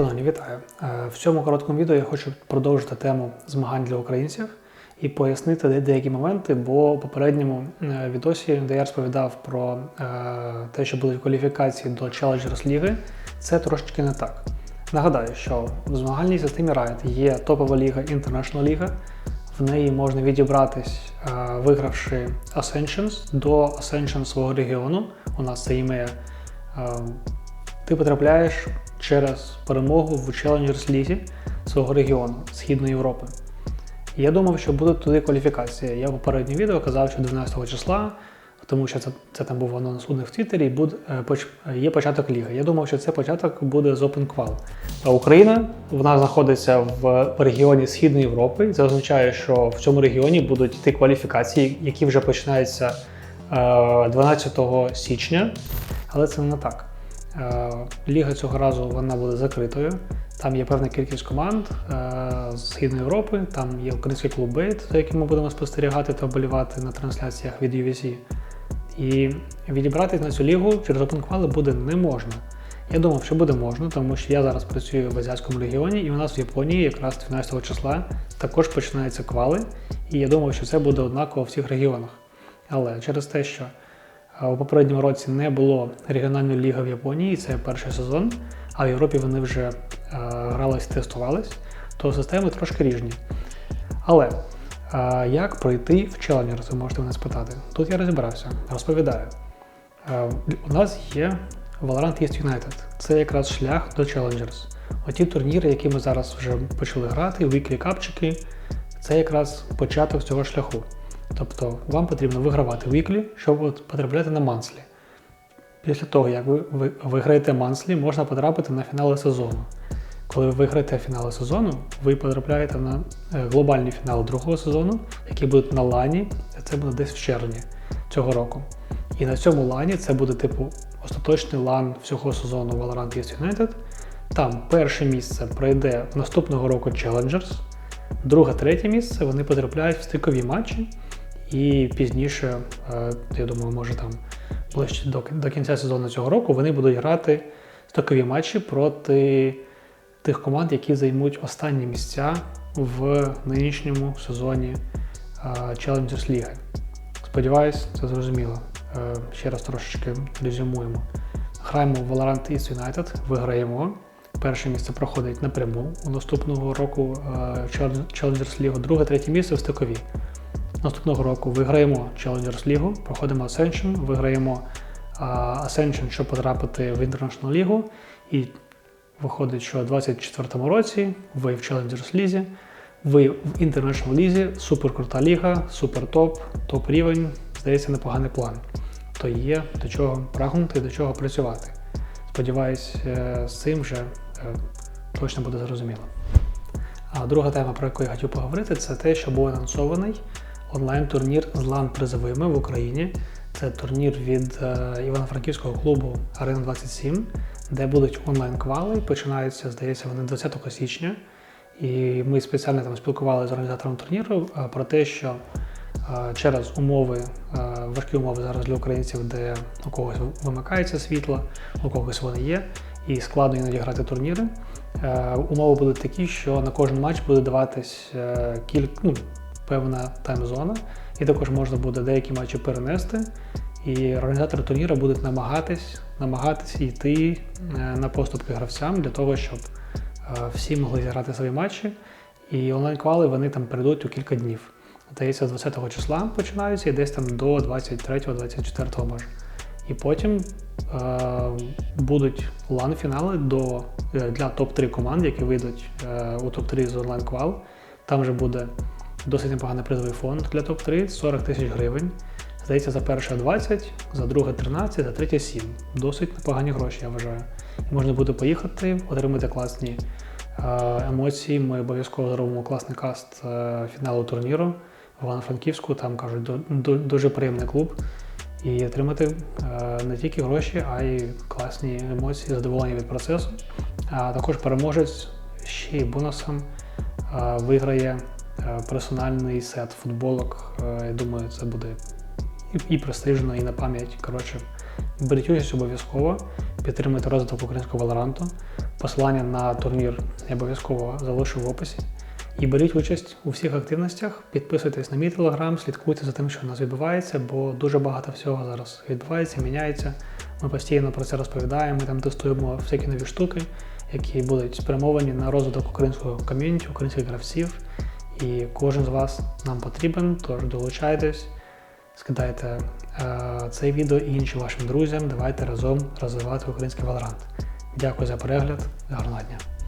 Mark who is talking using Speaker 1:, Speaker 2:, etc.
Speaker 1: Шановні, вітаю! Е, В цьому короткому відео я хочу продовжити тему змагань для українців і пояснити деякі моменти, бо в попередньому е, відосі, де я розповідав про е, те, що будуть кваліфікації до Challengers Ліги, це трошечки не так. Нагадаю, що в змагальній системі Riot є топова ліга International Ліга. В неї можна відібратись, вигравши Ascensions до Ascension свого регіону. У нас це імея ти потрапляєш через перемогу в Challengers Лізі свого регіону Східної Європи. Я думав, що буде туди кваліфікація. Я в попередньому відео казав, що 12 числа, тому що це, це там був анонс у них в Твіттері, буде, е, є початок ліги. Я думав, що це початок буде з Open Qual. А Україна вона знаходиться в регіоні Східної Європи. Це означає, що в цьому регіоні будуть йти кваліфікації, які вже починаються е, 12 січня, але це не так. Е, Ліга цього разу вона буде закритою. Там є певна кількість команд е, з Східної Європи, там є український клуб Бейт, за яким ми будемо спостерігати та вболівати на трансляціях від UVC. І відібратись на цю лігу через OpenQual буде не можна. Я думав, що буде можна, тому що я зараз працюю в азіатському регіоні, і у нас в Японії якраз 12 числа також починаються квали, і я думав, що це буде однаково в всіх регіонах. Але через те, що У попередньому році не було регіональної ліги в Японії, це перший сезон, а в Європі вони вже е, грались, тестувались, то системи трошки різні. Але е, як пройти в Challengers, ви можете мене спитати. Тут я розібрався, розповідаю. Е, у нас є Valorant East United. Це якраз шлях до Challengers. Оті турніри, які ми зараз вже почали грати, weekly капчики, це якраз початок цього шляху. Тобто вам потрібно вигравати віклі, щоб потрапляти на манслі. Після того, як ви, ви виграєте манслі, можна потрапити на фінали сезону. Коли ви виграєте фінали сезону, ви потрапляєте на е, глобальний фінал другого сезону, який буде на лані, це буде десь в червні цього року. І на цьому лані це буде типу остаточний лан всього сезону Valorant East United. Там перше місце пройде наступного року Challengers, друге, третє місце вони потрапляють в стикові матчі. І пізніше, е, я думаю, може там ближче до, до кінця сезону цього року вони будуть грати стикові матчі проти тих команд, які займуть останні місця в нинішньому сезоні е, Challengers Ліги. Сподіваюсь, це зрозуміло. Е, Ще раз трошечки резюмуємо. Граємо в Valorant East United, виграємо. Перше місце проходить напряму у наступного року Challengers Лігу, друге, третє місце в стикові. Наступного року виграємо Challengers Лігу, проходимо Ascension, виграємо Ascension, щоб потрапити в International Лігу. І виходить, що у 2024 році ви в Challengers Лізі, ви в International Лізі, супер крута ліга, супер топ, топ рівень. Здається, непоганий план. То є до чого прагнути, до чого працювати. Сподіваюсь, е, з цим вже е, точно буде зрозуміло. А друга тема, про яку я хотів поговорити, це те, що був анонсований онлайн-турнір з лан-призовими в Україні. Це турнір від е, Івано-Франківського клубу Арена 27, де будуть онлайн-квали. Починаються, здається, вони 20 січня. І ми спеціально там спілкувалися з організатором турніру е, про те, що е, через умови, важкі умови зараз для українців, де у когось вимикається світло, у когось вони є, і складно іноді грати турніри. Умови будуть такі, що на кожен матч буде даватись кілька, ну, певна тайм-зона, і також можна буде деякі матчі перенести. І організатори турніру будуть намагатись, намагатись йти е, на поступки гравцям для того, щоб е, всі могли зіграти свої матчі. І онлайн-квали вони там перейдуть у кілька днів. Здається, з 20 числа починаються і десь там до 23-24 може. І потім е, будуть лан-фінали до, е, для топ-3 команд, які вийдуть е, у топ-3 з онлайн-квал. Там вже буде досить непоганий призовий фонд для топ-3 40 тисяч гривень. Здається, за перше 20, за друге 13, за третє 7. Досить непогані гроші, я вважаю. Можна буде поїхати, отримати класні е, емоції. Ми обов'язково зробимо класний каст е, фіналу турніру в Івано-Франківську. Там кажуть, ду- ду- дуже приємний клуб. І отримати е, не тільки гроші, а й класні емоції, задоволення від процесу. А також переможець ще й бонусом виграє персональний сет футболок. Е, Я думаю, це буде і престижно, і на пам'ять. Коротше, Беріть участь обов'язково, підтримуйте розвиток українського валоранту. Посилання на турнір я обов'язково залишу в описі. І беріть участь у всіх активностях, підписуйтесь на мій телеграм, слідкуйте за тим, що у нас відбувається, бо дуже багато всього зараз відбувається, міняється. Ми постійно про це розповідаємо, ми там тестуємо всякі нові штуки, які будуть спрямовані на розвиток українського ком'юніті, українських гравців. І кожен з вас нам потрібен, тож долучайтесь, скидайте е, це відео і іншим вашим друзям. Давайте разом розвивати український валорант. Дякую за перегляд, гарного дня!